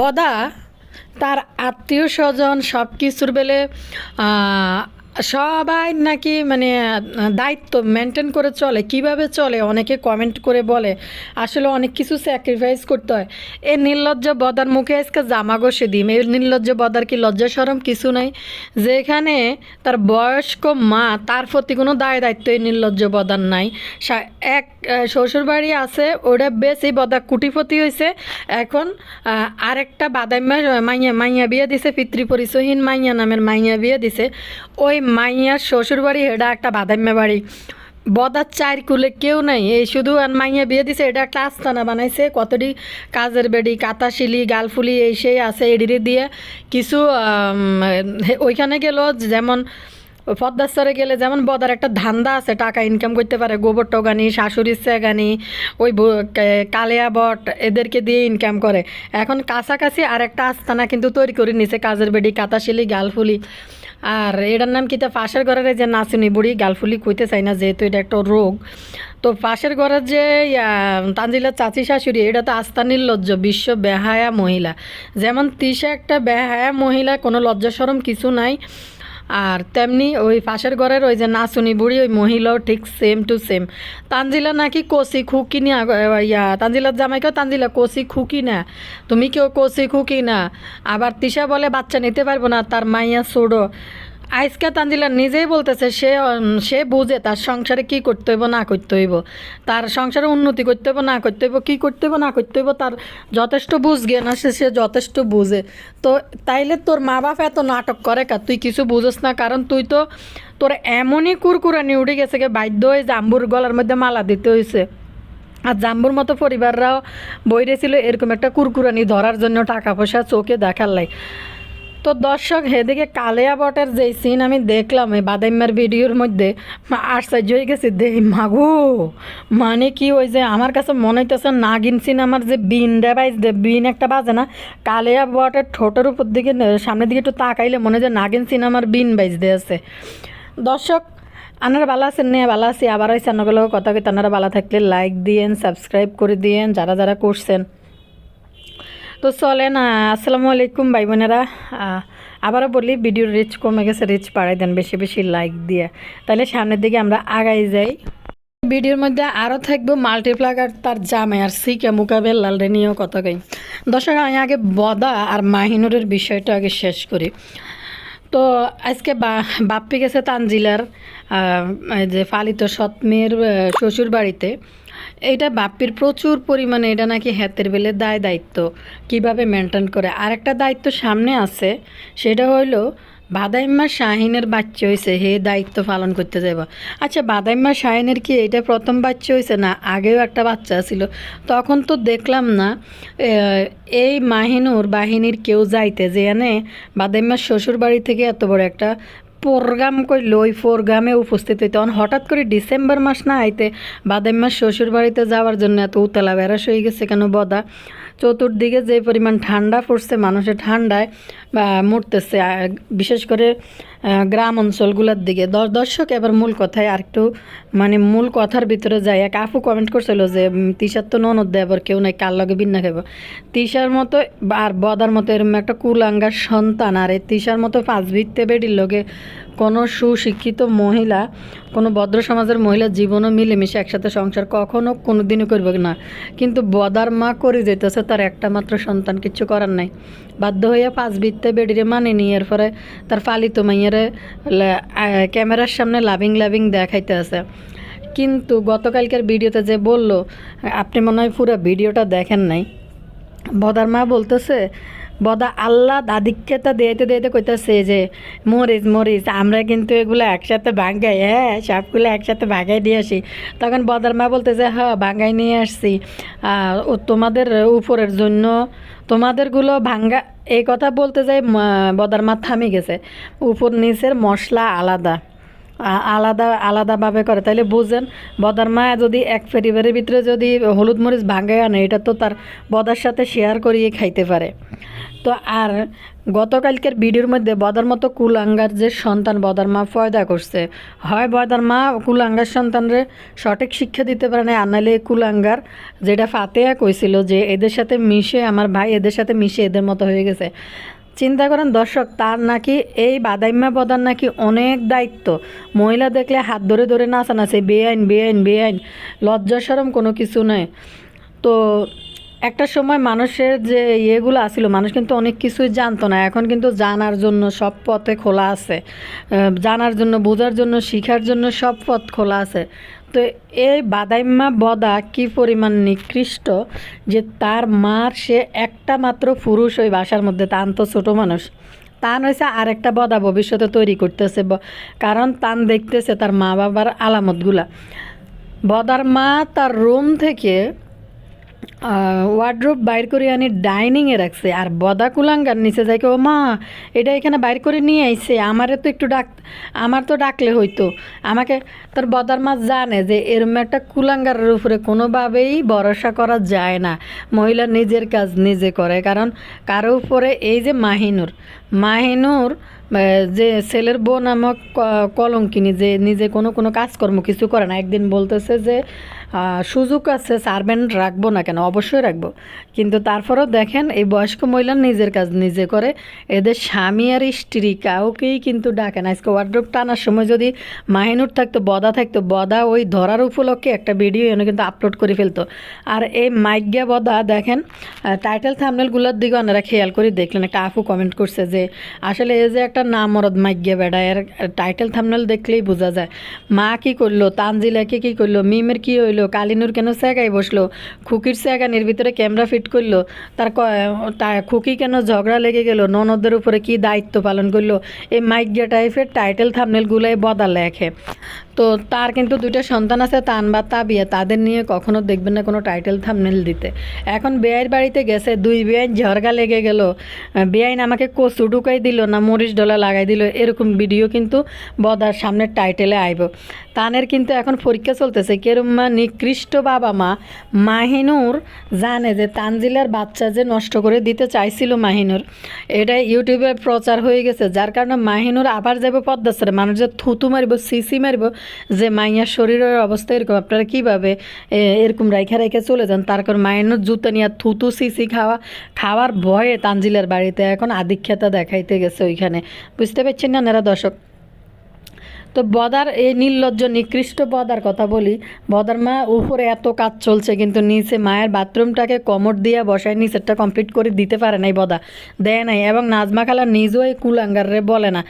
পদা তার আত্মীয় স্বজন সব কিছুর বেলে সবাই নাকি মানে দায়িত্ব মেনটেন করে চলে। কীভাবে চলে? অনেকে কমেন্ট করে বলে, আসলে অনেক কিছু স্যাক্রিফাইস করতে হয়। এই নির্লজ্জ বদার মুখে আজকে জামা ঘষে দিম। এই নির্লজ্জ বদার কি লজ্জা সরম কিছু নাই। যেখানে তার বয়স্ক মা, তার প্রতি কোনো দায় দায়িত্ব এই নির্লজ্জ বদার নাই। এক শ্বশুরবাড়ি আছে ওটা বেশ এই বদা কুটিপতি হয়েছে এখন আরেকটা বাদাইমা মাইয়া মাইয়া বিয়ে দিছে পিতৃ পরিচয়হীন মাইয়া নামের মাইয়া বিয়ে দিছে। ওই মাইয়ার শ্বশুরবাড়ি, এটা একটা বাদাইমা বাড়ি বদার চার কুলে কেউ নাই। এই শুধু আর মাইয়া বিয়ে দিছে, এটা একটা আস্তানা বানাইছে। কতটি কাজের বেড়ি, কাতাশিলি, গালফুলি, এই সেই আছে এডিরে দিয়ে কিছু ওইখানে গেল যেমন পদ্মাস্তরে গেলে যেমন বদার একটা ধান্দা আছে, টাকা ইনকাম করতে পারে, গোবর টগানি শাশুড়ির চেগানি, ওই কালিয়া বট, এদেরকে দিয়ে ইনকাম করে। এখন কাছাকাছি আর একটা আস্তানা কিন্তু তৈরি করে নিছে, কাজের বেড়ি, কাতাশিলি, গালফুলি। আর এটার নাম কি তা পাশের ঘরের যে নাচুনি বুড়ি, গালফুলি কইতে চাই না যেহেতু এটা একটা রোগ। তো পাশের ঘরের যে তানজিলার চাচি শাশুড়ি, এটা তো আস্থা নির্লজ্জ, বিশ্ব বেহায়া মহিলা। যেমন তিশা একটা বেহায়া মহিলা, কোনো লজ্জা সরম কিছু নাই। আর তেমনি ওই পাশের ঘরের ওই যে নাচুনি বুড়ি, ওই মহিলাও ঠিক সেম টু সেম তানজিলা নাকি কষি খুকি না ইয়া, তানজিলার জামাইকেও তানজিলা কষি খুকি না। তুমি কেউ কষি খুকি না। আবার তিশা বলে, বাচ্চা নিতে পারব না, তার মাইয়া ছোড়ো আজকে তানজিলা নিজেই বলতেছে, সে সে বুঝে তার সংসারে কি করতে হইব, না করতে হইব। তার সংসারে উন্নতি করতে হইব, না করতে হইব, কি করতে হইব, না করতে হইব, তার যথেষ্ট বুঝ জ্ঞান আছে, সে যথেষ্ট বুঝে। তো তাইলে তোর মা বাপ এত নাটক করে কা? তুই কিছু বুঝোস না, কারণ তুই তো, তোর এমনই কুরকুরানি উঠে গেছে গে, বাধ্য হয়ে জাম্বুর গলার মধ্যে মালা দিতে হয়েছে আর জাম্বুর মতো পরিবাররাও বইরেছিল এরকম একটা কুরকুরানি ধরার জন্য টাকা পয়সা চোখে দেখার লাই। তো দর্শক, হেদিকে কালিয়া বটের যেই সিন আমি দেখলাম, এই বাদাইম্মার ভিডিওর মধ্যে আশ্চর্য হয়ে গেছি দে মাগো মানে কি ওই যে আমার কাছে মনে হইতেছে নাগিন সিন আমার যে বিন রে বাইজ বিন একটা বাজে না, কালিয়া বটের ঠোঁটের উপর দিকে সামনের দিকে একটু তাকাইলে মনে হয় যে নাগিন সিন আমার বিন বাইজ দিয়ে আছে। দর্শক, আনারা ভালো আছেন নিয়ে ভালো আছি, আবার ওই চ্যানেলগুলো কথা কই তানারা ভালো থাকলে লাইক দিয়েন সাবস্ক্রাইব করে দিয়েন, যারা যারা করছেন। তো চলেন আসসালামু আলাইকুম ভাই বোনেরা। আবারও বলি ভিডিওর রিচ কমে গেছে রিচ পাড়াই দেন, বেশি বেশি লাইক দিয়ে। তাহলে সামনের দিকে আমরা আগাই যাই। ভিডিওর মধ্যে আরও থাকব মাল্টিপ্লাগার তার জামে আর সিকে মুকাবেল লালরে নিয়েও কত কই। দর্শক, আমি আগে বদা আর মাহিনুরের বিষয়টা আগে শেষ করি। তো আজকে বাপ্পি গেছে তানজিলার যে পালিত সৎমের শ্বশুর বাড়িতে। এটা বাপ্পির প্রচুর পরিমাণে এটা নাকি হাতের বেলে দায় দায়িত্ব, কীভাবে মেনটেন করে। আর একটা দায়িত্ব সামনে আছে, সেটা হইল বাদাইম্মা শাহিনের বাচ্চা হয়েছে হে দায়িত্ব পালন করতে যাব আচ্ছা বাদাইম্মা শাহিনের কি এটা প্রথম বাচ্চা হয়েছে না আগেও একটা বাচ্চা ছিল? তখন তো দেখলাম না এই মাহিনুর বাহিনীর কেউ যাইতে যে এনে বাদাইম্মার শ্বশুর বাড়ি থেকে এত বড় একটা প্রোগ্রাম করল ওই প্রোগ্রামে উপস্থিত হইতে। তখন হঠাৎ করে ডিসেম্বর মাস না আইতে বাদাইম্মার শ্বশুর বাড়িতে যাওয়ার জন্য এত উতলা বেড়াস হয়ে গেছে কেন বদা? চতুর্দিকে যে পরিমাণ ঠান্ডা পড়ছে, মানুষের ঠান্ডায় মরতেছে বিশেষ করে গ্রাম অঞ্চলগুলোর দিকে। দর্শক, এবার মূল কথায় আর একটু মানে মূল কথার ভিতরে যায় এক আপু কমেন্ট করছিল যে তিশার তো ননদ দেয় আবার কেউ নাই, কার লগে বিন্না খাব তিশার মতো, আর বদার মতো এরকম একটা কুলাঙ্গার সন্তান, আর এই তিশার মতো পাঁচ ভিত্তে বেডির লগে কোনো সুশিক্ষিত মহিলা, কোনো ভদ্র সমাজের মহিলা জীবনও মিলেমিশে একসাথে সংসার কখনো কোনো দিনও করবে না। কিন্তু বদার মা করে যেতেছে, তার একটা মাত্র সন্তান, কিচ্ছু করার নাই। বাধ্য হইয়া পাঁচ বৃত্তে বেডিরে মানে নিয়ে এরপরে তার পালিত মাইয়ারে ক্যামেরার সামনে লাভিং লাভিং দেখাইতে আছে। কিন্তু গতকালকের ভিডিওতে যে বলল, আপনি মনে হয় পুরো ভিডিওটা দেখেন নাই। বদার মা বলতেছে, বদা আল্লাহ দাদিকে তা দিয়েতে দিয়েতে কইতেছে যে, মরিচ মরিচ, আমরা কিন্তু এগুলো একসাথে ভাঙ্গাই হ্যাঁ সবগুলো একসাথে ভাগাই দিয়ে আসি। তখন বদার মা বলতেছে হ্যাঁ ভাঙ্গাই নিয়ে আসছি। ও তোমাদের উপরের জন্য তোমাদেরগুলো ভাঙ্গা এই কথা বলতে যাই বদার মা থামে গেছে। উপর নিচের মশলা আলাদা। আলাদা, আলাদাভাবে করে। তাইলে বুঝেন, বদার মা যদি এক পরিবারের ভিতরে যদি হলুদ মরিচ ভাঙে আনে, এটা তো তার বদার সাথে শেয়ার করিয়ে খাইতে পারে। তো আর গতকালকের ভিডিওর মধ্যে বদার মতো কুলাঙ্গার যে সন্তান বদার মা ফয়দা করছে, হয় বদার মা কুলাঙ্গার সন্তানরে সঠিক শিক্ষা দিতে পারে না এই কুলাঙ্গার যেটা ফাতেয়া কইছিল যে, এদের সাথে মিশে, আমার ভাই এদের সাথে মিশে, এদের মতো হয়ে গেছে। চিন্তা করেন, দর্শক, তার নাকি এই বাদাইম্মা বদার নাকি অনেক দায়িত্ব। মহিলা দেখলে হাত ধরে ধরে নাচানাচে বেআইন বেআইন বেআইন, লজ্জা সরম কোনো কিছু নয় তো একটা সময় মানুষের যে ইয়েগুলো আসছিল মানুষ কিন্তু অনেক কিছুই জানতো না। এখন কিন্তু জানার জন্য সব পথে খোলা আছে। জানার জন্য, বোঝার জন্য, শিখার জন্য সব পথ খোলা আছে। তো এই বাদাইম্মা বদা কি পরিমাণ নিকৃষ্ট যে তার মার সে একটা মাত্র পুরুষ ওই বাসার মধ্যে, তান তো ছোটো মানুষ। তান হয়েছে আরেকটা বদা ভবিষ্যতে তৈরি করতেছে কারণ তান দেখতেছে তার মা বাবার আলামতগুলা। বদার মা তার রুম থেকে ওয়ার্ড্রোব বাইর করে আনি ডাইনিংয়ে রাখছে। আর বদা কুলাঙ্গার নিচে যাই ও মা, এটা এখানে বাইর করে নিয়ে আইছে, আমারে তো একটু ডাক, আমার তো ডাকলে হইতো। আমাকে, তোর বদার মা জানে যে এরম একটা কুলাঙ্গারের উপরে কোনোভাবেই ভরসা করা যায় না। মহিলা নিজের কাজ নিজে করে, কারণ কারও উপরে এই যে মাহিনুর মাহিনুর যে ছেলের বউ নামক কলঙ্কিনী, যে নিজে কোনো কোনো কাজকর্ম কিছু করে না। একদিন বলতেছে যে সুযোগ আছে, সার্ভেন্ট রাখব না কেন? অবশ্যই রাখব। কিন্তু তারপরেও দেখেন, এই বয়স্ক মহিলা নিজের কাজ নিজে করে। এদের স্বামী আর স্ত্রী কাউকেই কিন্তু ডাকে না। আজকে ওয়ার্ড্রোপ টানার সময় যদি মাহিনুর থাকতো, বদা থাকতো, বদা ওই ধরার উপলক্ষে একটা ভিডিও এনে কিন্তু আপলোড করে ফেলতো। আর এই মাইজ্ঞা বদা দেখেন টাইটেল থামনেলগুলোর দিকে ওনারা খেয়াল করে দেখলেন। একটা আফু কমেন্ট করছে যে, আসলে এই যে একটা নামরদ মাইজ্ঞা বেড়া, এর টাইটেল থামনেল দেখলেই বোঝা যায়। মা কি করল? তানজিলাকে কি করল? মিমের কি হইল? কালিনুর কেন স্যাগায় বসল? খুকির স্যাগানের ভিতরে ক্যামেরা ফিট করল। তার খুকি কেন ঝগড়া লেগে গেল? ননদের উপরে কি দায়িত্ব পালন করল? এই মাইজ্ঞা টাইপের টাইটেল থামনেলগুলোয় বদা লেখে। তো তার কিন্তু দুইটা সন্তান আছে, তান বা তাবিয়া। তাদের নিয়ে কখনো দেখবেন না কোনো টাইটেল থামনেল দিতে। এখন বেআইর বাড়িতে গেছে, দুই বেআইন ঝরগা লেগে গেল। বেআইন আমাকে কচু ঢুকাই দিল না, মরিচ ডলা লাগাই দিল, এরকম ভিডিও কিন্তু বদার সামনের টাইটেলে আইব। তানের কিন্তু এখন পরীক্ষা চলতেছে, কেরম মা নিকৃষ্ট বাবা মা। মাহিনুর জানে যে তানজিলার বাচ্চা যে নষ্ট করে দিতে চাইছিল মাহিনুর, এটা ইউটিউবে প্রচার হয়ে গেছে। যার কারণে মাহিনুর আবার যাবে পদ্মাসরে মানুষ যে থুতু মারিব, সিসি মারিব যে মাইয়ার শরীরের অবস্থা এরকম, আপনারা কীভাবে এরকম রাইখা রাইখা চলে যান? তারপর মাহিনুর জুতো নিয়ে থুতু সিসি খাওয়া, খাওয়ার ভয়ে তানজিলের বাড়িতে এখন আধিক্ষেতা দেখাইতে গেছে ওইখানে। বুঝতে পারছেন না এরা দর্শক? তো বদার এই নির্লজ্জ, নিকৃষ্ট বদার কথা বলি, বদার মা উপরে এত কাজ চলছে কিন্তু নিচে মায়ের বাথরুমটাকে কমর দিয়ে বসায় নিচেরটা কমপ্লিট করে দিতে পারে নাই বদা, দেয় নাই এবং নাজমা খালা নিজেও এই কুলাঙ্গারে বলে না।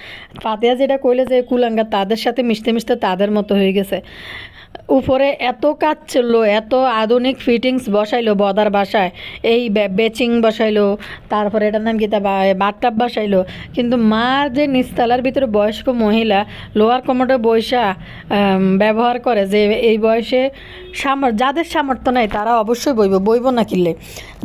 ফাতেহা যেটা কইলে যে কুলাঙ্গার তাদের সাথে মিশতে মিশতে তাদের মতো হয়ে গেছে। উপরে এত কাজ চলল এত আধুনিক ফিটিংস বসাইলো বদার বাসায়। এই বেচিং বসাইলো, তারপরে এটার নাম কি তা বাথটাব বসাইলো। কিন্তু মার যে নিস্তালার ভিতরে বয়স্ক মহিলা লোয়ার কমোডে বৈশা ব্যবহার করে যে এই বয়সে সামর, যাদের সামর্থ্য নাই তারা অবশ্যই বইব বইব না কিনলে।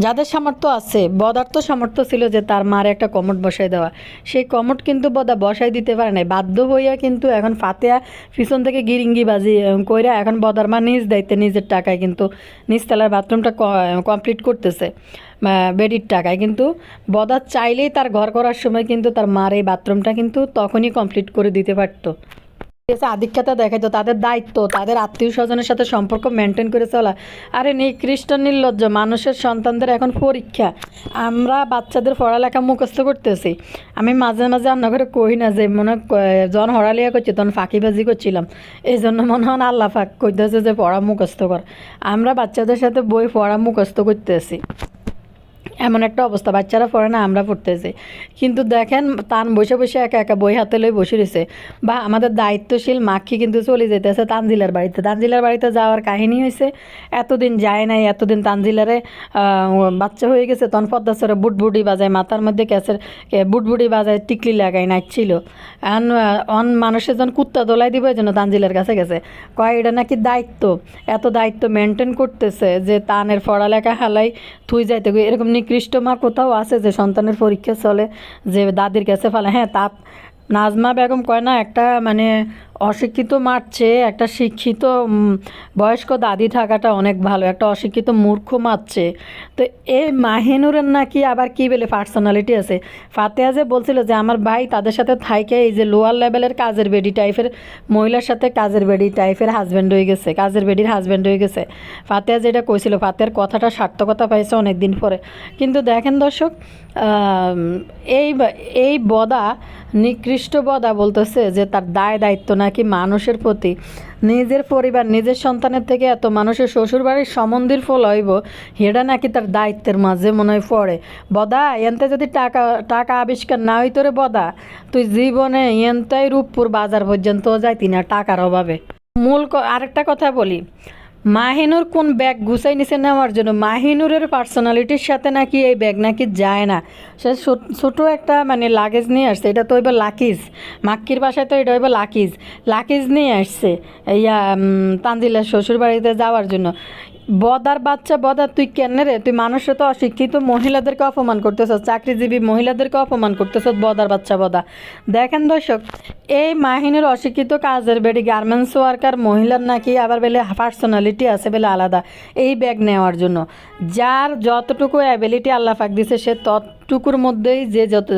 যাদের সামর্থ্য আছে, বদার তো সামর্থ্য ছিল যে তার মার একটা কমোড বসাই দেওয়া। সেই কমোড কিন্তু বদা বসাই দিতে পারে নাই। বাধ্য হইয়া কিন্তু এখন ফাতেয়া পিছন থেকে গিরিঙ্গি বাজি কইরা এখন বদার মা নিজ দায়িত্বে নিজের টাকায় কিন্তু নিজতলার বাথরুমটা কমপ্লিট করতেছে বেডির টাকায়। কিন্তু বদার চাইলেই তার ঘর করার সময় কিন্তু তার মার এই বাথরুমটা কিন্তু তখনই কমপ্লিট করে দিতে পারতো। আধিক্যতা দেখাইতো তাদের দায়িত্ব, তাদের আত্মীয় স্বজনের সাথে সম্পর্ক মেনটেন করে চলা। আরে নিকৃষ্ট নির্লজ্জ, মানুষের সন্তানদের এখন পরীক্ষা। আমরা বাচ্চাদের পড়ালেখা মুখস্থ করতেছি। আমি মাঝে মাঝে আপনার ঘরে কই না যে, মনে যখন হড়ালিয়া করছি, তখন ফাঁকিবাজি করছিলাম। এই জন্য মনে হয় আল্লাহ ফাঁক করতেছে যে, পড়া মুখস্থ কর। আমরা বাচ্চাদের সাথে বই পড়া মুখস্থ করতেছি। এমন একটা অবস্থা, বাচ্চারা পড়ে না, আমরা পড়তেছি। কিন্তু দেখেন, তান বসে বসে একা একা বই হাতে লই বসে রয়েছে। বা আমাদের দায়িত্বশীল মাখি কিন্তু চলে যেতেছে তানজিলার বাড়িতে। তানজিলার বাড়িতে যাওয়ার কাহিনী হয়েছে এতদিন যায় নাই, এতদিন তানজিলারে বাচ্চা হয়ে গেছে, তখন পদ্মাসরে বুটবুটি বাজায়, মাথার মধ্যে ক্যাসের বুটবুটি বাজায়, টিকলি লাগায় নাচছিল এখন অন মানুষের যখন কুত্তা দোলাই দিব এই জন্য তানজিলার কাছে গেছে। কয়, এটা নাকি দায়িত্ব? এত দায়িত্ব মেনটেন করতেছে যে, তানের পড়ালেখা হালাই থুই যাইতে এরকম নিকৃষ্ট মা কোথাও আছে যে সন্তানের পরীক্ষা চলে, যে দাদির কাছে ফেলে হ্যাঁ তা নাজমা বেগম কয় না, একটা মানে অশিক্ষিত মারছে একটা শিক্ষিত বয়স্ক দাদি থাকাটা অনেক ভালো, একটা অশিক্ষিত মূর্খ মারছে তো এই মাহিনুরের নাকি আবার কি বলে পার্সোনালিটি আছে? ফাতেহা যে বলছিল যে, আমার ভাই তাদের সাথে থাইকে এই যে লোয়ার লেভেলের কাজের বেডি টাইপের মহিলার সাথে কাজের বেডি টাইপের হাজব্যান্ড হয়ে গেছে, কাজের বেডির হাজব্যান্ড হয়ে গেছে। ফাতেহা যেটা কইছিল, ফাতেহার কথাটা সার্থকতা পাইছে অনেক দিন পরে। কিন্তু দেখেন দর্শক এই এই বদা, নিকৃষ্ট বদা বলতেছে যে, তার দায় দায়িত্ব নাকি মানুষের প্রতি? নিজের পরিবার, নিজের সন্তানের থেকে এত মানুষের শ্বশুর বাড়ির সম্বন্ধের ফল হইব হেডা নাকি তার দায়িত্বের মাঝে মনে হয় পড়ে। বদা, এনতে যদি টাকা টাকা আবিষ্কার না হইতো রে বদা, তুই জীবনে এনতাই রূপপুর বাজার পর্যন্ত যাইতি না টাকার অভাবে। মূল আরেকটা কথা বলি। মাহিনুর কোন ব্যাগ গুছাই নিছে নেওয়ার জন্য? মাহিনুরের পার্সোনালিটির সাথে নাকি এই ব্যাগ নাকি যায় না? সে ছোট- একটা মানে লাগেজ নিয়ে আসছে। এটা তো এবার লাকিজ মাক্কির বাসায় তো এটা এবার লাকিজ লাকিজ নিয়ে আসছে। ইয়া তানজিলার শ্বশুর বাড়িতে যাওয়ার জন্য। বদার বাচ্চা, বদার তুই কেন রে? তুই মানুষে তো অশিক্ষিত, মহিলাদেরকে অপমান করতেছ চাকরিজীবী মহিলাদেরকে অপমান করতেছ বদার বাচ্চা, বদা। দেখেন দর্শক, এই মাহিনের অশিক্ষিত কাজের বেডি গার্মেন্টস ওয়ার্কার মহিলার নাকি আবার বেলে পার্সোনালিটি আছে বেলে আলাদা। এই ব্যাগ নেওয়ার জন্য। যার যতটুকু অ্যাবিলিটি আল্লাহ পাক দিছে, সে ততটুকুর মধ্যেই যে যত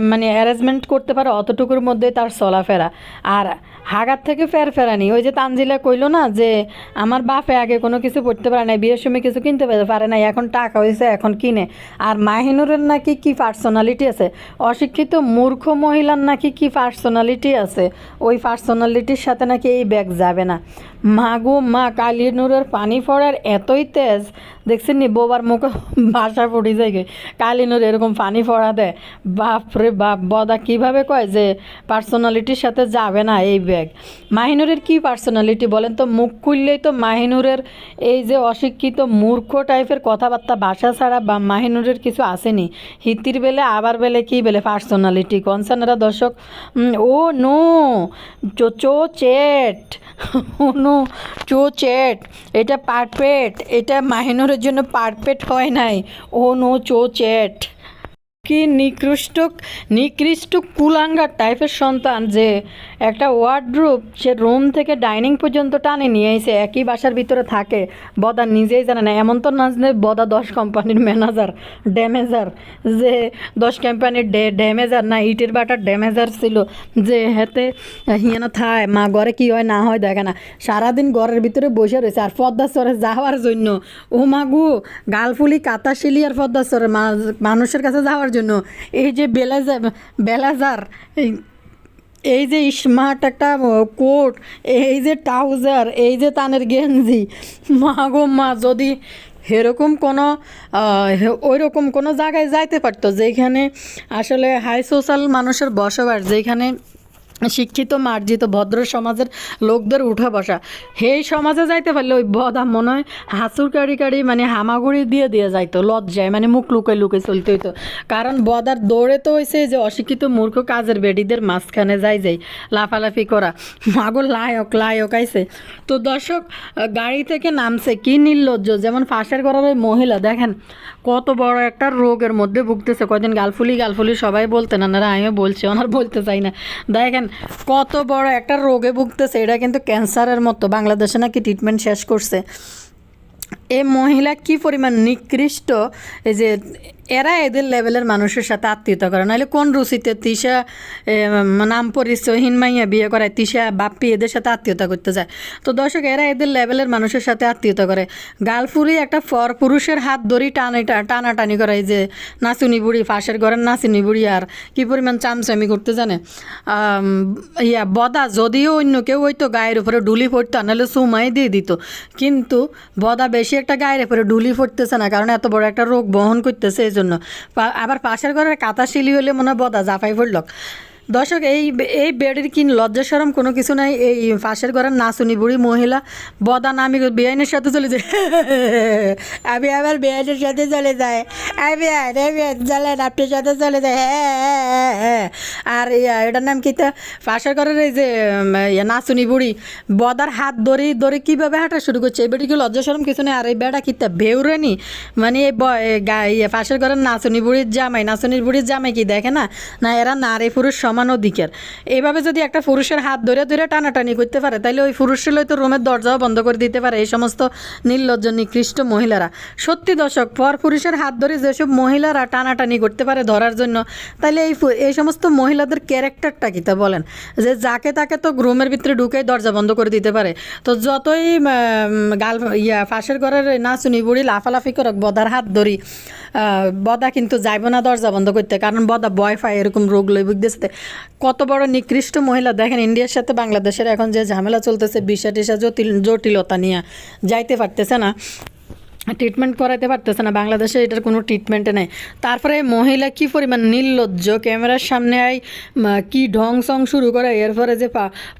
মানে অ্যারেঞ্জমেন্ট করতে পারে, অতটুকুর মধ্যেই তার চলাফেরা। আর হাগার থেকে ফের ফেরানি। ওই যে তানজিলা কইলো না যে, আমার বাপে আগে কোনো কিছু পড়তে পারে না বিয়ের সময় কিছু কিনতে পারে- পারে না এখন টাকা হয়েছে এখন কিনে। আর মাহিনুরের নাকি কি পার্সোনালিটি আছে? অশিক্ষিত মূর্খ মহিলার নাকি কি পার্সোনালিটি আছে? ওই পার্সোনালিটির সাথে নাকি এই ব্যাগ যাবে না। মা গো, মা, কালিনুরের পানি পড়ার এতই তেজ দেখছেন নি বোবার মুখে ভাষা পড়ি যায়। কালিনুর এরকম পানি পড়া দেয়। বাপরে বাপ, বদা কীভাবে কয় যে পার্সোনালিটির সাথে যাবে না এই ব্যাগ মাহিনুরের কি পার্সোনালিটি বলেন তো? মুখ খুললেই তো মাহিনুরের এই যে অশিক্ষিত মূর্খ টাইপের কথাবার্তা ভাষা ছাড়া বা মাহিনুরের কিছু আসেনি। হিতির বেলে, আবার বেলে, কি বেলে পার্সোনালিটি কনসার্নেরা দর্শক ও নো, চো চো, চেট, ও নো, চো, চেট, এটা পারফেক্ট এটা মাহিনুরের জন্য পারফেক্ট হয় নাই। ও নো, চো, চেট। কি নিকৃষ্ট নিকৃষ্ট কুলাঙ্গার টাইপের সন্তান যে একটা ওয়ার্ডরুপ সে রুম থেকে ডাইনিং পর্যন্ত টানে নিয়ে এসে একই বাসার ভিতরে থাকে। বদা নিজেই জানে না, এমন তো না যে বদা দশ কোম্পানির ম্যানেজার ড্যামেজার যে দশ কোম্পানির ড্যামেজার না, ইটের বাটার ড্যামেজার ছিল, যে হেতে হিয়ানা থায়, মা ঘরে কি হয় না হয় দেখে না। সারাদিন ঘরের ভিতরে বসে রয়েছে আর পদ্মাচরে যাওয়ার জন্য। ও মাগু গালফুলি কাতাশিলি আর পদ্মাচরে মানুষের কাছে যাওয়ার জন্য। এই যে বেলাজার বেলাজার, এই যে স্মার্ট একটা কোট, এই যে ট্রাউজার, এই যে তানের গেঞ্জি, মা গো মা, যদি এরকম কোনো ওই রকম কোনো জায়গায় যাইতে পারতো, যেখানে আসলে হাই সোশ্যাল মানুষের বসবাস, যেখানে শিক্ষিত, মার্জিত, ভদ্র সমাজের লোকদের উঠা বসা। সেই সমাজে যাইতে পারলে ওই বদা মনে হয় হাসুর কাড়ি কাড়ি মানে হামাগুড়ি দিয়ে দিয়ে যাইতো, লজ্জায় মানে মুখ লুকে লুকে চলতে হইতো। কারণ বদার দৌড়ে তো হয়েছে যে অশিক্ষিত মূর্খ কাজের বেডিদের মাঝখানে যাই যাই, লাফালাফি করা। মাগো লায়ক লায়ক আইছে। তো দর্শক, গাড়ি থেকে নামছে কি নির্লজ্জ, যেমন ফাঁসের করার ওই মহিলা, দেখেন কত বড় একটা রোগের মধ্যে ভুগতেছে। কদিন গালফুলি গালফুলি সবাই বলতেন ওনারা আমিও বলছি। ওনার বলতে চাই না। দেখেন কত বড় একটা রোগে ভুগতেছে, এটা কিন্তু ক্যান্সারের মতো। বাংলাদেশে নাকি ট্রিটমেন্ট শেষ করছে। এ মহিলা কি পরিমাণ নিকৃষ্ট? এই যে এরা এদের লেভেলের মানুষের সাথে আত্মীয়তা করে। নাহলে কোন রুচিতে এ, নাম পরিচয়হীন মাইয়া বিয়ে করায় তিশা বাপ্পি এদের সাথে আত্মীয়তা করতে যায়। তো দর্শক এরা এদের লেভেলের মানুষের সাথে আত্মীয়তা করে। গালফুরি একটা ফর পুরুষের হাত ধরি টানে টানাটানি করে যে নাচুনি বুড়ি ফাঁসের ঘরের নাচুনি বুড়ি আর কি পরিমাণ চামচামি করতে জানে। ইয়া বদা যদিও অন্য কেউ ওই তো গায়ের উপরে ডুলি পড়তো নাহলে সুমাই দিয়ে দিত। কিন্তু বদা বেশি একটা গায়ের উপরে ডুলি পড়তেছে না কারণ এত বড় একটা রোগ বহন করতেছে জন্য। আবার পাশের ঘরের কাতা শিলি হলে মনে হয় বদা জাফাই পড়ল দর্শক এই এই বেডের কি লজ্জা সরম কোনো কিছু নাই। এই পাশের ঘরের নাচুনি বুড়ি মহিলা বদা নামি বেআইনের সাথে চলে যায়। আমি আবার বেআইনের সাথে চলে যায় আমি চলেন আপনার সাথে চলে যায় হ্যাঁ হ্যাঁ, হ্যাঁ আর ইয়া, এটার নাম কি তা? পাশের ঘরের এই যে নাচুনি বুড়ি বদার হাত ধরে ধরে কীভাবে হাঁটা শুরু করছে? এই কি লজ্জা সরম কিছু নেই। আর এই বেড়া কিতা ভেউরেনি? মানে এই পাশের ঘরের নাচুনি বুড়ির জামাই নাচুনির বুড়ির জামাই কি দেখে না? না এরা নারী পুরুষ সমান সমান অধিকার এইভাবে যদি একটা পুরুষের হাত ধরে ধরে টানাটানি করতে পারে তাহলে ওই পুরুষের তো রুমের দরজাও বন্ধ করে দিতে পারে এই সমস্ত নির্লজ্জ, নিকৃষ্ট মহিলারা। সত্যি দর্শক, পর পুরুষের হাত ধরে যেসব মহিলারা টানাটানি করতে পারে ধরার জন্য তাহলে এই এই সমস্ত মহিলাদের ক্যারেক্টারটা কী তা বলেন? যে যাকে তাকে তো রুমের ভিতরে ঢুকে দরজা বন্ধ করে দিতে পারে। তো যতই গাল, ইয়া, ফাঁসের ঘরের নাচুনি, বুড়ি, লাফালাফি করক, বদার হাত ধরি বদা কিন্তু যাইব না, দরজা বন্ধ করতে। কারণ বদা বয় পায়, এরকম রোগ লই বুঝতেছে কত বড় নিকৃষ্ট মহিলা, দেখেন ইন্ডিয়ার সাথে বাংলাদেশের এখন যে ঝামেলা চলতেছে বিষা টিসা জটিল জটিলতা নিয়ে। যাইতে পারতেছে না। ট্রিটমেন্ট করাতে পারতেছে না, বাংলাদেশে এটার কোনো ট্রিটমেন্টে নেই। তারপরে মহিলা কি পরিমাণ নির্লজ্জ, ক্যামেরার সামনে আই কি ঢং সং শুরু করে, এরপরে যে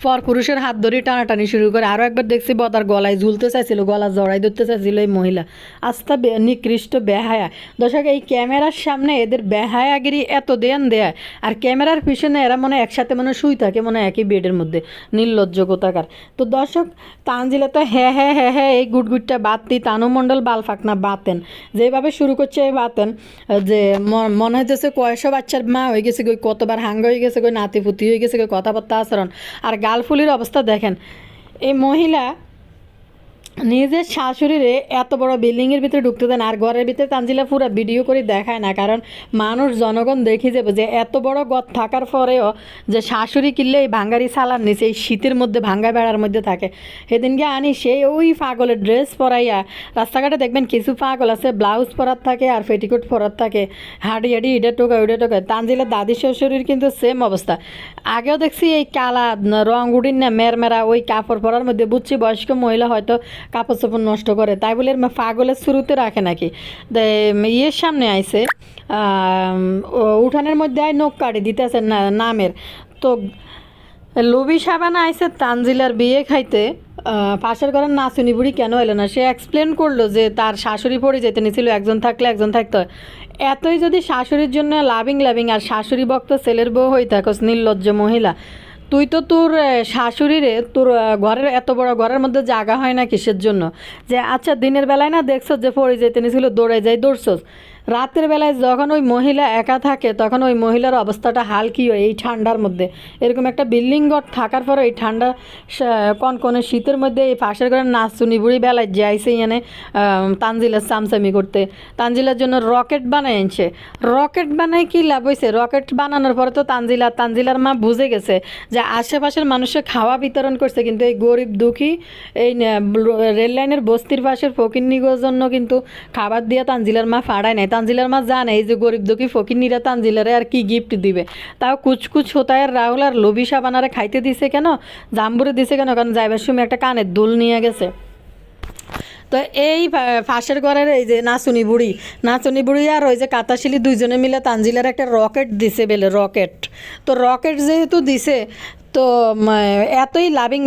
পর পুরুষের হাত ধরে টানাটানি শুরু করে। আরও একবার দেখছি বদার গলায় ঝুলতে চাইছিল গলা জড়াই ধরতে চাইছিল এই মহিলা। আস্তা বে- নিকৃষ্ট বেহায়া। দর্শক, এই ক্যামেরার সামনে এদের বেহায়াগিরি এত দেন দেয় আর ক্যামেরার পিছনে এরা মনে একসাথে মনে শুই থাকে, মনে একই বেডের মধ্যে। নির্লজ্জ কোথাকার তো দর্শক, তানজিলা তো হ্যাঁ হ্যাঁ হ্যাঁ হ্যাঁ এই গুটগুটটা বাদ দিই তানুমণ্ডল বাল ফাঁকনা বাতেন। যেভাবে শুরু করছে এই বাতেন, যে মনে হইতেছে কয়শো বাচ্চার মা হয়ে গেছে গই কতবার হাঙ্গ হয়ে গেছে গই নাতি পুতি হয়ে গেছে গই কথাবার্তা আচরণ। আর গালফুলির অবস্থা দেখেন, এই মহিলা নিজের শাশুড়িরে এত বড় বিল্ডিংয়ের ভিতরে ঢুকতে দেন আর ঘরের ভিতরে তানজিলা পুরো ভিডিও করে দেখায় না। কারণ মানুষ, জনগণ দেখে যাবে যে এত বড় গদ থাকার পরেও যে শাশুড়ি কিনলে এই ভাঙ্গারি সালার নিচে, এই শীতের মধ্যে ভাঙ্গা বেড়ার মধ্যে থাকে। সেদিনকে আনি সেই ওই পাগলের ড্রেস পরাইয়া রাস্তাঘাটে দেখবেন কিছু পাগল আছে, ব্লাউজ পরার থাকে আর পেটিকোট পরার থাকে। হাঁটি হাঁটি এটা টোকা ওইটা টোকা তানজিলের দাদি শ্বশুরের কিন্তু সেম অবস্থা। আগেও দেখছি এই কালা রং উডিন না, মেরমেরা ওই কাপড় পরার মধ্যে বুঝছি বয়স্ক মহিলা হয়তো কাপড় চোপড় নষ্ট করে। তাই বলে পাগলের শুরুতে রাখে নাকি? ইয়ের সামনে আইসে উঠানের মধ্যে আয় নখ কাটি দিতেছে নামের। তো লবি সাবানা আইসে তানজিলার বিয়ে খাইতে পাশের ঘরের নাচুনি বুড়ি কেন এলো না? সে এক্সপ্লেন করল যে তার শাশুড়ি পড়ে যেতে নিছিল, একজন থাকলে একজন থাকতো। এতই যদি শাশুড়ির জন্য লাভিং লাভিং আর শাশুড়ি ভক্ত ছেলের বউ হয়ে থাকস, নির্লজ্জ মহিলা। তুই তো তোর শাশুড়িরে তোর ঘরের এত বড় ঘরের মধ্যে জায়গা হয় না কিসের জন্য? যে আচ্ছা দিনের বেলায় না দেখছ যে পড়ে তিনি নিছিল দৌড়ে যাই দৌড়ছস। রাতের বেলায় যখন ওই মহিলা একা থাকে, তখন ওই মহিলার অবস্থাটা হাল কি হয় এই ঠান্ডার মধ্যে? এরকম একটা বিল্ডিং ঘর থাকার পরে এই ঠান্ডা কনকনে শীতের মধ্যে এই পাশের ঘরে নাচুনি বুড়ি বেলায় যাইছে এনে তানজিলার চামচামি করতে। তানজিলার জন্য রকেট বানাই আনছে রকেট বানাই কি লাভ হয়েছে রকেট বানানোর পরে তো তানজিলা, তানজিলার মা বুঝে গেছে যে আশেপাশের মানুষের খাওয়া বিতরণ করছে, কিন্তু এই গরিব দুঃখী এই রেললাইনের বস্তির পাশের ফকিন্নিগোর জন্য কিন্তু খাবার দিয়ে তানজিলার মা ফাড়ায় নাই। তানজিলার মা জানে, এই যে গরিব দুঃখী ফকিন্নিরা তানজিলারে আর কি গিফট দিবে? তাও কুচকুচ হোতায় আর রাহুল আর লবি সাবানারে খাইতে দিছে কেন? জাম্বুরে দিছে কেন? কারণ যাইবার সময় একটা কানের দুল নিয়ে গেছে। তো এই ফাঁসের ঘরের এই যে নাচুনি বুড়ি নাচুনি বুড়ি আর ওই যে কাতাশিলি দুইজনে মিলে তানজিলার একটা রকেট দিছে বেলে, রকেট। তো রকেট যেহেতু দিছে তো এতই লাভিং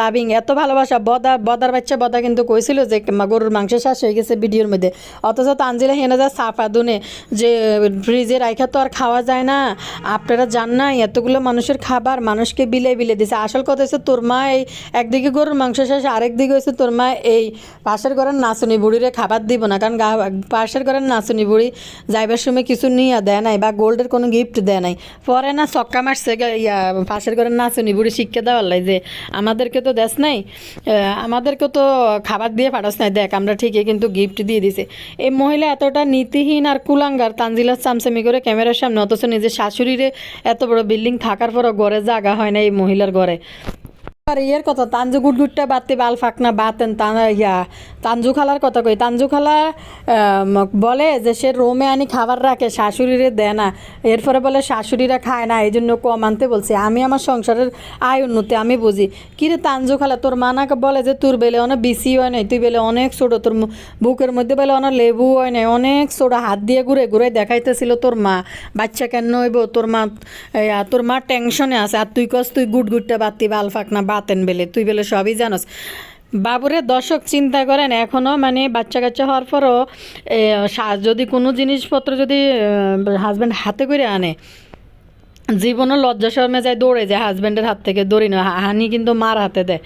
লাভিং, এত ভালোবাসা, বদা, বদার বাচ্চা বদা কিন্তু কইছিল যে গরুর মাংস শ্বাস হয়ে গেছে ভিডিওর মধ্যে। অথচ তানজিলা হেনে যা সাফা দুনে যে ফ্রিজে রাইখা তো আর খাওয়া যায় না। আপনারা জান না, এতগুলো মানুষের খাবার মানুষকে বিলে বিলে দিছে। আসল কথা হচ্ছে তোর মা এই একদিকে গরুর মাংস শেষ, আরেকদিকে হচ্ছে তোর মা এই পাশের ঘরের নাচুনি বুড়িরে খাবার দিব না। কারণ পাশের ঘরের নাচুনি বুড়ি যাইবার সময় কিছু নিয়ে দেয় নাই বা গোল্ডের কোনো গিফট দেয় নাই। পরে না চক্কা মারছে ইয়া, পাশের ঘরের নাচুনি বুড়ি শিক্ষা দেওয়ার লাই যে আমাদেরকে তো দেশ নাই আমাদেরকে তো খাবার দিয়ে পাঠাস নাই। দেখ, আমরা ঠিকই কিন্তু গিফট দিয়ে দিছে। এই মহিলা এতটা নীতিহীন আর কুলাঙ্গার, তানজিলার চামচামি করে ক্যামেরার সামনে, অথচ নিজের শাশুড়িরে এত বড় বিল্ডিং থাকার পরও ঘরে জাগা হয় না এই মহিলার ঘরে। আর ইয়ের কথা, তানজু গুটগুটটা বাতি বাল ফাঁকনা বাতেন, তান, ইয়া। তানজু খালার কথা কই? তানজু খালা বলে যে সে রোমে আনি খাবার রাখে, শাশুড়িরে দেয় না। এরপরে বলে, শাশুড়িরা খায় না এই জন্য কম আনতে বলছে। আমি আমার সংসারের আয় উন্নতি, আমি বুঝি। কিরে তানজু খালা, তোর মানাকে বলে যে তোর বেলে অনেক বিসি হয় নাই, তুই বেলে অনেক ছোটো, তোর বুকের মধ্যে বেলে অনেক লেবু হয় নাই, অনেক ছোটো হাত দিয়ে ঘুরে ঘুরে দেখাইতেছিল তোর মা। বাচ্চা কেন হইব? তোর মা তোর মা টেনশনে আছে, আর তুই কস, তুই গুট গুটটা বাতি বাল ফাঁক না বাতেন বেলে, তুই বেলে সবই জানোস। বাবুরে দর্শক চিন্তা করেন এখনও মানে বাচ্চা কাচ্চা হওয়ার পরও যদি কোনো জিনিসপত্র যদি হাজব্যান্ড হাতে করে আনে জীবনও লজ্জা শর্মে যায় দৌড়ে যায় হাজব্যান্ডের হাত থেকে দৌড়ি না হানি কিন্তু মার হাতে দেয়।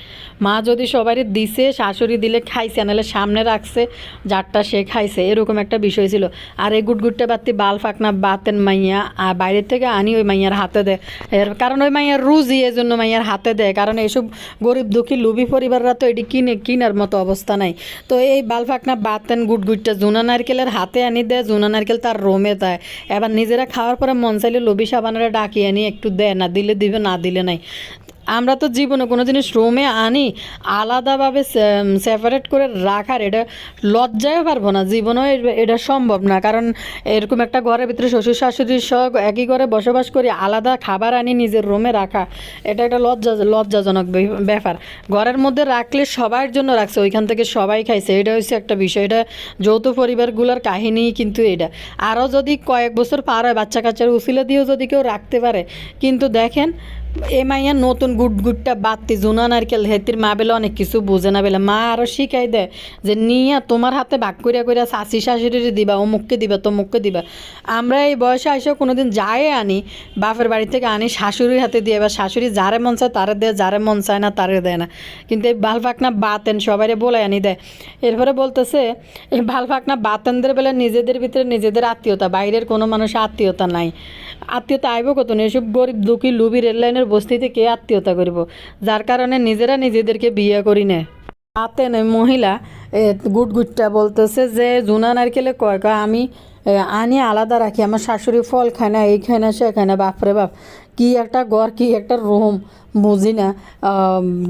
মা যদি সবারই দিছে, শাশুড়ি দিলে খাইছে, নাহলে সামনে রাখছে, যারটা সে খাইছে, এরকম একটা বিষয় ছিল। আর এই গুটগুটটা বাতি বাল ফাঁকনা বাতেন মাইয়া আর বাইরের থেকে আনি ওই মাইয়ার হাতে দেয়। এর কারণ ওই মাইয়ার রুজি এই জন্য মাইয়ার হাতে দেয়। কারণ এইসব গরিব দুঃখী লুবি পরিবাররা তো এটি কিনে, কিনার মতো অবস্থা নাই। তো এই বাল ফাঁকনা বাতেন গুটগুটটা জুনা নারকেলের হাতে আনি দেয়, জুনা নারকেল তার রোমে দেয়। এবার নিজেরা খাওয়ার পরে মন চাইলে লুবি সাবানারে ডাকিয়ে আনি একটু দেয় না দিলে দিবে না দিলে নাই। আমরা তো জীবনে কোনো জিনিস রোমে আনি, আলাদাভাবে সেপারেট করে রাখার, এটা লজ্জায় পারব না, জীবনেও এটা সম্ভব না। কারণ এরকম একটা ঘরের ভিতরে শ্বশুর শাশুড়ির সব একই ঘরে বসবাস করি, আলাদা খাবার আনি নিজের রুমে রাখা, এটা একটা লজ্জা, লজ্জাজনক ব্যাপার। ঘরের মধ্যে রাখলে সবার জন্য রাখছে, ওইখান থেকে সবাই খাইছে, এটা হচ্ছে একটা বিষয়, এটা যৌথ পরিবারগুলোর কাহিনী কিন্তু এটা। আরও যদি কয়েক বছর পার হয়, বাচ্চা কাচ্চার উসিলা দিয়েও যদি কেউ রাখতে পারে, কিন্তু দেখেন এ মাইয়া নতুন গুট গুটটা বাত্তি জুনা নারকেল, হেতির মা বেলে অনেক কিছু বোঝে না বেলে। মা আরও শিখাই দেয় যে নিয়া তোমার হাতে ভাগ করিয়া করিয়া শাশি শাশুড়ি দিবা ও অমুককে দিবা, তমুককে দিবা। আমরা এই বয়সে আইসেও কোনোদিন যায় আনি, বাপের বাড়ি থেকে আনি, শাশুড়ির হাতে দিয়ে বা শাশুড়ি যারে মন চায় তারে দেয়, যারে মন চায় না তারে দেয় না। কিন্তু এই বাল ফাঁকনা বাতেন সবাই বলে আনি দেয় এরপরে বলতেছে, এই বাল ফাঁকনা বাতেনদের বেলা নিজেদের ভিতরে নিজেদের আত্মীয়তা, বাইরের কোনো মানুষের আত্মীয়তা নাই। আত্মীয়তা আইব কত এসব গরিব দুঃখী লুবি রেললাইনের বস্তিতে কে আত্মীয়তা করব? যার কারণে নিজেরা নিজেদেরকে বিয়ে করি না। নেই মহিলা গুটগুটটা গুট গুটটা বলতেছে যে, জুনা নারকেলে কয় আমি আনি আলাদা রাখি, আমার শাশুড়ি ফল খায় না, এই খায় না, সে খায় না, বাপরে বাপ। কি একটা ঘর কি একটা রুম বুঝি না।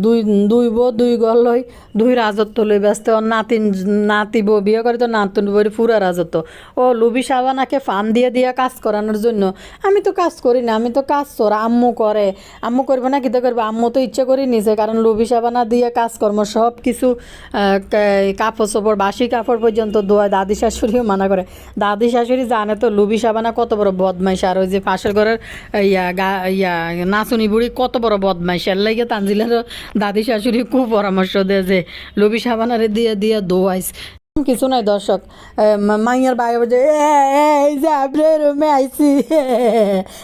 দুই দুই বউ, দুই ঘর লই, দুই রাজত্ব লই ব্যস্ত। নাতিন নাতি বউ বিয়ে করে তো নাতুন বউয়ের পুরা রাজত্ব। ও লুবি সাবানাকে ফান দিয়ে দিয়ে কাজ করানোর জন্য। আমি তো কাজ করি না, আমি তো কাজ কর আম্মু করে। আম্মু করবে না কিতে করবে? আম্মু তো ইচ্ছে করি নিছে কারণ লুবি সাবানা দিয়ে কাজকর্ম সব কিছু কাপড় চোপড়, বাসি কাপড় পর্যন্ত ধোয়া, দাদি শাশুড়িও মানা করে। দাদি শাশুড়ি জানে তো লুবি সাবানা কত বড় বদমাইশ। আর ওই যে পাশের ঘরের, ইয়া, গা ইয়া নাচুনি বুড়ি কত বড় বদমাইশ। এর লাগে তানজিলের দাদি শাশুড়ি খুব পরামর্শ দেয় যে লুবি সাবানারে দিয়ে দিয়ে দোয়াইস। কিছু নাই দর্শক। মাইয়ার বাইরে বলছে "এ, এ, এই যে আপনার রুমে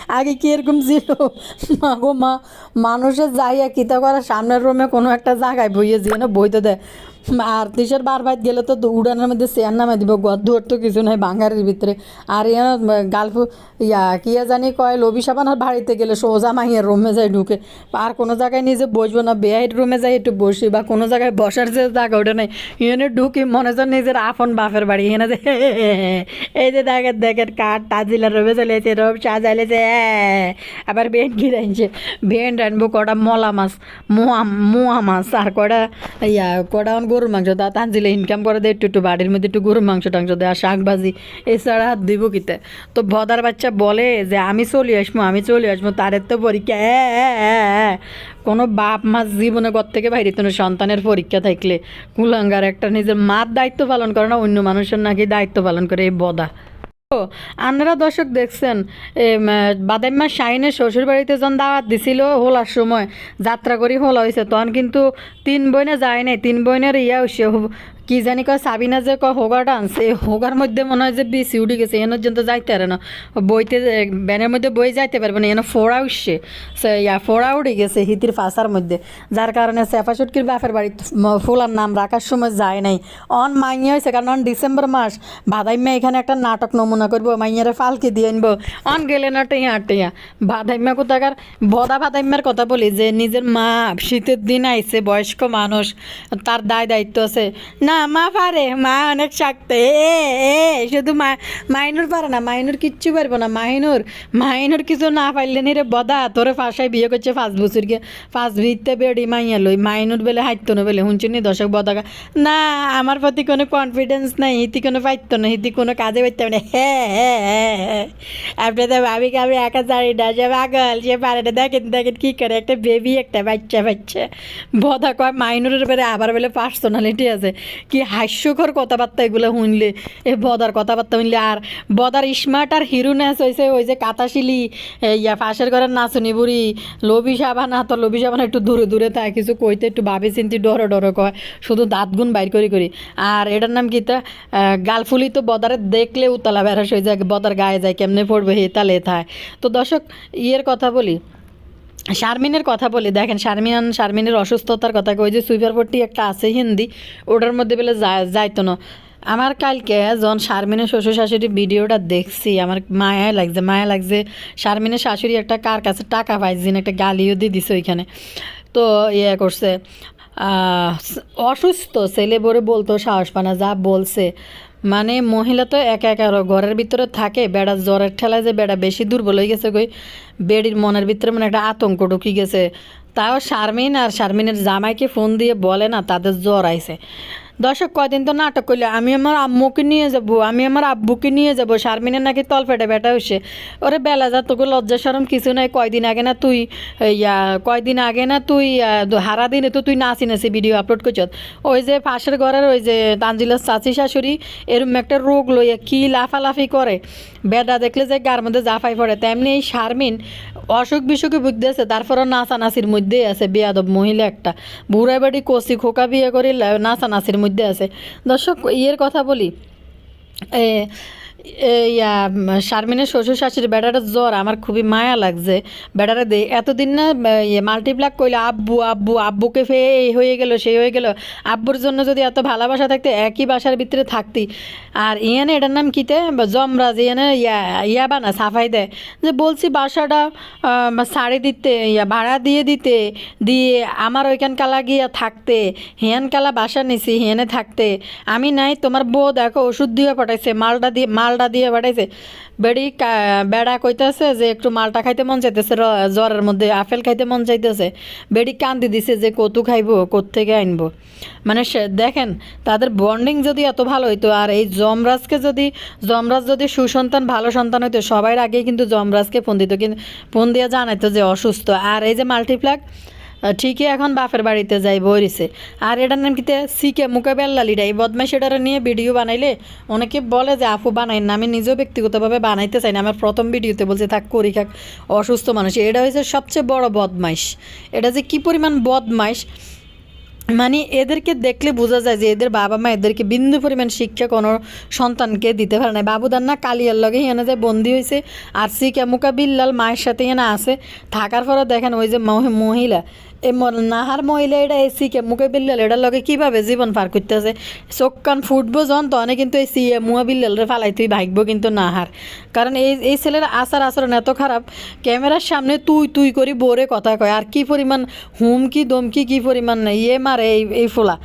আগে কি এরকম ছিল? মা গো মা মানুষের যাইয়া কিতা করে সামনের রুমে কোনো একটা জায়গায় বইয়ে দিয়ে না বইতে দেয়। আর তিসের বার বাইর গেলে তো উড়ানের মধ্যে চেয়ার নামে দিব গদ্দুয়ার তো কিছু নাই বাঙালির ভিতরে। আর ইয়া গালফু ইয়া কিয়া জানি কয় লবি সাবানার বাড়িতে গেলে সোজা মাইয়ের রুমে যায় ঢুকে। আর কোনো জায়গায় নিজে বসবো না বেআইর রুমে যাই একটু বসি, বা কোনো জায়গায় বসার যে জায়গা ওটা নেই। এনে ঢুকি মনে হয় নিজের আপন বাপের বাড়ি এনে যে এই যে দেখেন দেখেন, কাঠ তাজিলা রবে চলেছে রব সাজাইলেছে আবার ভেন্ড গিরাইছে ভেন্ড আনব কটা মলা মাছ, মোয়া মোয়া মাছ, আর কটা ইয়া, কটা গরুর মাংস তা তানজিলে ইনকাম করে দেয়, একটু একটু বাড়ির মধ্যে একটু গরুর মাংস টাংস দেয়, আর শাক ভাজি, এছাড়া হাত দিব কিতে তো ভদার বাচ্চা বলে যে, আমি চলে আসব আমি চলে আসব তাদের তো পরীক্ষা। কোনো বাপ মা জীবনে ঘর থেকে বাইরে তো সন্তানের পরীক্ষা থাকলে কুলাঙ্গার একটা নিজের মার দায়িত্ব পালন করে না, অন্য মানুষের নাকি দায়িত্ব পালন করে, এই বদা ও, আপনারা দর্শক দেখছেন বাদাম্মা শাইনের শ্বশুর বাড়িতে যখন দাওয়াত দিছিল হোলার সময় যাত্রা করি হোলা হয়েছে তখন কিন্তু তিন বইনে যায় নাই তিন বইনের ইয়া হব- কি জানি কয় সাবিনা যে কয় হোগাটা আনছে। এই হোগার মধ্যে মনে হয় যে বিসি উঠে গেছে এনের জন্য যাইতে পারে না। বইতে ব্যানের মধ্যে বই যাইতে পারবে না, এনে ফোড়া উঠছে সে ইয়া ফোড়া উঠে গেছে হিতির ফাঁসার মধ্যে। যার কারণে সেফা সুটকির বাপের বাড়ি ফুলার নাম রাখার সময় যায় নাই। অন মাইয়া হয়েছে কারণ অন ডিসেম্বর মাস বাদাইম্যা এখানে একটা নাটক নমুনা করব মাইয়ারে ফালকে দিয়ে আনব। অন গেলে না টেয়া টেয়া। বাদাইম্যা কোথাকার বদা বাদাইম্যার কথা বলি যে নিজের মা, শীতের দিন আইছে, বয়স্ক মানুষ, তার দায় দায়িত্ব আছে। না মা পারে। মা অনেক শক্ত। এ শুধু মা, মাইনুর পারে না, মাইনুর কিচ্ছু পারব না। মাইনুর মাইনুর কিছু না পারলে নি রে বদা, তোরে ফাঁসায় বিয়ে করছে পাঁচ বছর গে পাঁচ ভিত্তে বেড়ি মাইয়া লই, মাইনুর বেলে হাইতো না বেলে শুনছি নি দশক বদাকা না, আমার প্রতি কোনো কনফিডেন্স নাই হিতি কোনো পাইতো না হিতি কোনো কাজে পাইতে না। হ্যাঁ হ্যাঁ হ্যাঁ আপনি তো ভাবি কাবি একা জানি না যে পাগল যে পারে না। দেখেন দেখেন কী করে একটা বেবি একটা বাচ্চা বাচ্চা বদা কয়, মাইনুরের বেড়ে আবার বেলে পার্সোনালিটি আছে। কি হাস্যকর কথাবার্তা এগুলো শুনলে। এ বদার কথাবার্তা শুনলে। আর বদার স্মার্ট আর হিরোনেস হয়েছে ওই যে কাতাশিলি ইয়া পাশের ঘরের নাচনি বুড়ি লবি সাবানা। তো লবি সাবানা একটু দূরে দূরে থাকে, কিছু কইতে একটু ভাবি চিন্তি ডরে ডরে কয়। শুধু দাঁত গুণ বাইর করি করি। আর এটার নাম কি তা? গালফুলি তো বদারে দেখলে উতলা বেড়াস হয়ে যায়, বদার গায়ে যায়, কেমনে পড়বে হে তালে থায়। তো দর্শক, ইয়ের কথা বলি শারমিনের কথা বলি, দেখেন শারমিন শারমিনের অসুস্থতার কথা কই যে সুইপার সুইপারপট্টি একটা আছে হিন্দি, ওটার মধ্যে বলে যাইতো না। আমার কালকে যখন শারমিনের শ্বশুর শাশুড়ি ভিডিওটা দেখছি, আমার মায়া লাগছে মায়া লাগছে, শারমিনের শাশুড়ি একটা কার কাছে টাকা পাইছেন একটা গালিও দিয়ে দিছে ওইখানে। তো ইয়ে করছে অসুস্থ, ছেলে বলে বলতো সাহস পানা যা বলছে। মানে মহিলা তো একা একা ঘরের ভিতরে থাকে, বেড়া জ্বরের ঠেলায় যে বেড়া বেশি দুর্বল হয়ে গেছে কই, বেডির মনের ভিতরে মানে একটা আতঙ্ক ঢুকি গেছে। তাও শারমিন আর শারমিনের জামাইকে ফোন দিয়ে বলে না, তাদের জ্বর আইছে। দর্শক কয়দিন তো নাটক করলে আমি আমার আম্মুকে নিয়ে যাব, আমি আমার আব্বুকে নিয়ে যাব, শারমিনের নাকি তল ফেটে বেটা হয়েছে ওরে বেলা যা, তোকে লজ্জা সরম কিছু নাই, কয়দিন আগে না তুই, ইয়া, কয়দিন আগে না তুই হারা দিনে তো তুই নাচি নাচি ভিডিও আপলোড করছ ওই যে পাশের ঘরের ওই যে তানজিলার চাচি শাশুড়ি, এরম একটা রোগ লইয়া কি লাফালাফি করে। বেডা দেখলে যে গার মধ্যে জাফাই পড়ে, তেমনি এই শারমিন অসুখ বিসুখে বুঝতেছে তারপরও নাচানাচির মধ্যেই আছে, বেয়াদব মহিলা একটা। বুড়াই বাড়ি কষি খোকা বিয়ে করি লা- নাচানাচির মধ্যে আছে। দর্শক, ইয়ের কথা বলি ইয়া শারমিনের শ্বশুর শাশুড়ি বেটাটার জ্বর, আমার খুবই মায়া লাগছে। বেটারা দে, এতদিন না ইয়ে মাল্টিপ্লাক কইলে, আব্বু আব্বু, আব্বুকে ফেয়ে এই হয়ে গেল সেই হয়ে গেল। আব্বুর জন্য যদি এত ভালোবাসা থাকতে, একই বাসার ভিতরে থাকতি। আর ইয়ানে এটার নাম কিতে জমরাজ ইয়ানে ইয়া ইয়া বানা সাফাই দেয় যে বলছি বাসাটা শাড়ি দিতে, ইয়া, ভাড়া দিয়ে দিতে, দিয়ে আমার ওইখান কালা গিয়া থাকতে হিয়ান কালা বাসা নিছি, হিয়ানে থাকতে। আমি নাই, তোমার বউ দেখো, ওষুধ দিয়ে পাঠাইছে মালটা দিয়ে মালটা দিয়ে পাঠাইছে বেড়ি বেড়া কইতেছে যে একটু মালটা খাইতে মন চাইতেছে জ্বরের মধ্যে আপেল খাইতে মন চাইতেছে। বেড়ি কান্দি দিছে যে কতু খাইবো থেকে আনব। মানে সে- দেখেন, তাদের বন্ডিং যদি এত ভালো হইতো, আর এই যমরাজকে যদি, যমরাজ যদি সুসন্তান, ভালো সন্তান হইতো সবার আগেই কিন্তু যমরাজকে ফোন দিত। কিন্তু ফোন দিয়ে জানাইতো যে অসুস্থ। আর এই যে মাল্টিপ্লাক ঠিকই এখন বাপের বাড়িতে যাই বইরিছে আর এটার নাম কিতে সিকে মুখে বেল্লালিটা এই বদমাইশ এটারে নিয়ে ভিডিও বানাইলে অনেকে বলে যে, আপু বানাই না। আমি নিজেও ব্যক্তিগতভাবে বানাইতে চাই না। আমার প্রথম ভিডিওতে বলছে, থাক, করি, খাক, অসুস্থ মানুষ। এটা হয়েছে সবচেয়ে বড় বদমাইশ। এটা যে কি পরিমাণ বদমাইশ? মানে এদেরকে দেখলে বোঝা যায় যে, এদের বাবা মা এদেরকে বিন্দু পরিমাণ শিক্ষা কোনো সন্তানকে দিতে পারে না। বাবুদার না কালিয়ার লগে এখানে যে বন্দি হয়েছে আর সি কেমুকা বিল্লাল মায়ের সাথে এখানে আছে। থাকার পরে দেখেন ওই যে মহি- মহিলা। নাহার মহিলা এটা এই সি মুখে বিল্লাল, এটার লগে কীভাবে জীবন পার করতেছে? চোখ কান ফুটবো যখন তখনই কিন্তু এই সি মুয়া বিল্লালরে ফালাই তুই ভাগবো কিন্তু নাহার। কারণ এই এই ছেলের আচার আচরণ এত খারাপ, ক্যামেরার সামনে তুই তুই করি বোরে কথা কয়, আর কি পরিমাণ হুমকি, দমকি, কি পরিমাণ ইয়ে মারে এই এই ফোলা।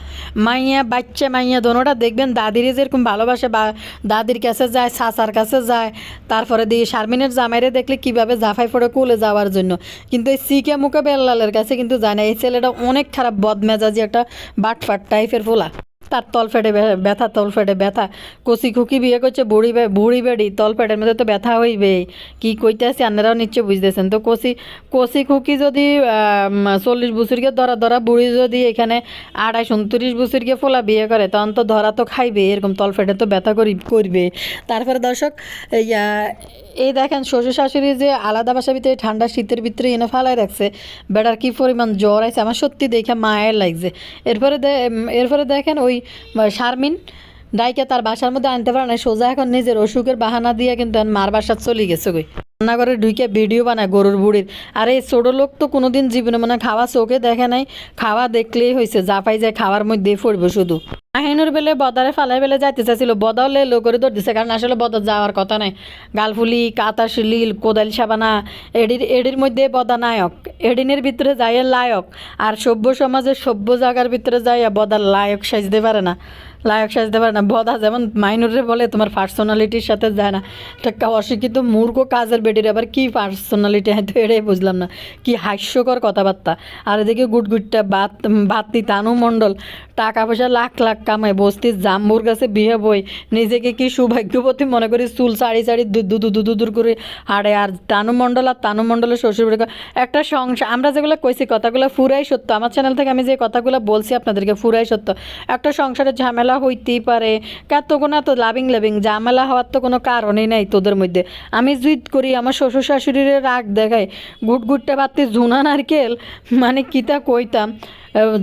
মাইয়া, বাচ্চা মাইয়া দোনোটা দেখবেন দাদির যেরকম ভালোবাসে বা দাদির কাছে যায়, চাচার কাছে যায়, তারপরে দিয়ে শারমিনের জামাইরে দেখলে কীভাবে জাফাই পড়ে কোলে যাওয়ার জন্য। কিন্তু এই সিকে মুখে বেল্লালের কাছে কিন্তু যায় না এই ছেলেটা অনেক খারাপ বদমেজাজি একটা বাটফাট টাইপের ফোলা তার তলফেটে ব্যথা তলফেটে ব্যথা। কচি খুকি বিয়ে করছে, বুড়ি বুড়ি বেড়ি তলফেটের মধ্যে তো ব্যথা হইবে কি কইতেছি আপনারাও নিশ্চয় বুঝতেছেন। তো কচি কচি খুকি যদি চল্লিশ বছরকে ধরা ধরা বুড়ি যদি এখানে আড়াইশ উনত্রিশ বছরকে ফোলা বিয়ে করে, তখন তো ধরা তো খাইবে এরকম তলফেটে তো ব্যথা করি করবে। তারপরে দর্শক, এই দেখেন শ্বশুর শাশুড়ি যে আলাদা বাসার ভিতরে, ঠান্ডা শীতের ভিতরে এনে ফালাই রাখছে বেটার কি পরিমাণ জ্বর আছে আমার সত্যি দেখে মায়ের লাগছে। এরপরে এরপরে দেখেন ওই আহ, শারমিন ডাইকে তার বাসার মধ্যে আনতে পারে না, সোজা এখন নিজের অসুখের বাহানা দিয়ে কিন্তু মার বাসা চলে গেছে গই রান্নাঘরে ঢুকে ভিডিও বানায় গরুর বুড়ির। আর এই ছোটো লোক তো কোনোদিন জীবনে মানে খাওয়া চোখে দেখে নাই, খাওয়া দেখলেই হয়েছে জাপাই যায় খাওয়ার মধ্যে পড়বে শুধু। আহিনুর বেলে বদারে ফালাই বেলে যাইতে চাইছিল বদালে লো করে দৌড় দিছে কারণ আসলে বদর যাওয়ার কথা নাই। গালফুলি কাতাস লীল কোদাল সাবানা, এডির এডির মধ্যে বদা নায়ক, এডিনের ভিতরে যায় লায়ক। আর সভ্য সমাজের সভ্য জায়গার ভিতরে যাইয়া বদার লায়ক সাজতে পারে না। লায়ক সাজতে পারে না। বদা যেমন মাইনরে বলে, তোমার পার্সোনালিটির সাথে যায় না। একটা অশিক্ষিত মূর্খ কাজের বেটির আবার কি পার্সোনালিটি হয়তো এটাই বুঝলাম না। কি হাস্যকর কথাবার্তা। আর এদিকে গুটগুটটা বাত, বাতি তানু মণ্ডল টাকা পয়সা লাখ লাখ কামায়, বস্তির জাম্বুর কাছে বিয়ে বই। নিজেকে কি সৌভাগ্যবতী মনে করি? চুল সাড়ি দু দু দু দু, দূর করে হাড়ে আর তানু মণ্ডল আর তানু মণ্ডলের শ্বশুর বাড়ি একটা সংসার আমরা যেগুলো কইছি, কথাগুলো ফুরাই সত্য। আমার চ্যানেল থেকে আমি যে কথাগুলো বলছি, আপনাদেরকে ফুরাই সত্য। একটা সংসারের ঝামেলা ঝামেলা হইতেই পারে। কত কোনো এত লাভিং লাভিং ঝামেলা হওয়ার তো কোনো কারণই নাই তোদের মধ্যে। আমি জিদ করি, আমার শ্বশুর শাশুড়ির রাগ দেখায়। গুট গুটটা পাত্তি ঝুনা নারকেল মানে কিতা কইতাম?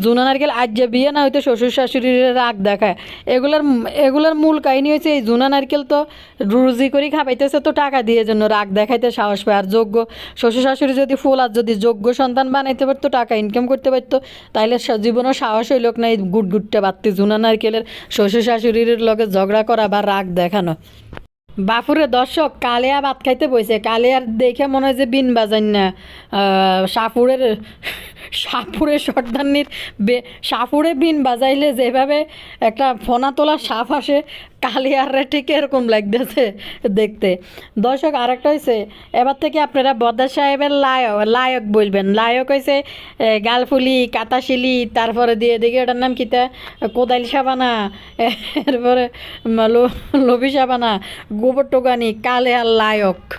জুনা নারকেল আজ যে বিয়ে না হইতে শ্বশুর শাশুড়ির রাগ দেখায়। এগুলার এগুলার মূল কাহিনী হয়েছে এই জুনা নারকেল তো রুজি করে খাবাইতেছে তো টাকা দিয়ে জন্য রাগ দেখাইতে সাহস পায়। আর যোগ্য শ্বশুর শাশুড়ি যদি ফুল আর যদি যোগ্য সন্তান বানাইতে পারতো, টাকা ইনকাম করতে পারতো, তাইলে জীবনেও সাহস হইল না এই গুট গুটটা বাত্তি জুনা নারকেলের শ্বশুর শাশুড়ির লগে ঝগড়া করা বা রাগ দেখানো। বাফুরে দর্শক, কালিয়া ভাত খাইতে বইছে। কালিয়ার দেখে মনে হয় যে বিন বাজান না। সাফুরের সাপুরের সর্দান্নির বে সাপুরে বিন বাজাইলে যেভাবে একটা ফোনা তোলা সাপ আসে কালিয়ারে ঠিক এরকম লাগতেছে দেখতে। দর্শক, আরেকটা হয়েছে এবার থেকে আপনারা বদা সাহেবের লায়ক লায়ক বলবেন। লায়ক হয়েছে গালফুলি, কাতাশিলি, তারপরে দিয়ে দেখি ওটার নাম কিতা? কোদাইল সাবানা এরপরে লো- লোভি সাবানা গোবর টোকানি কালে আর লায়ক।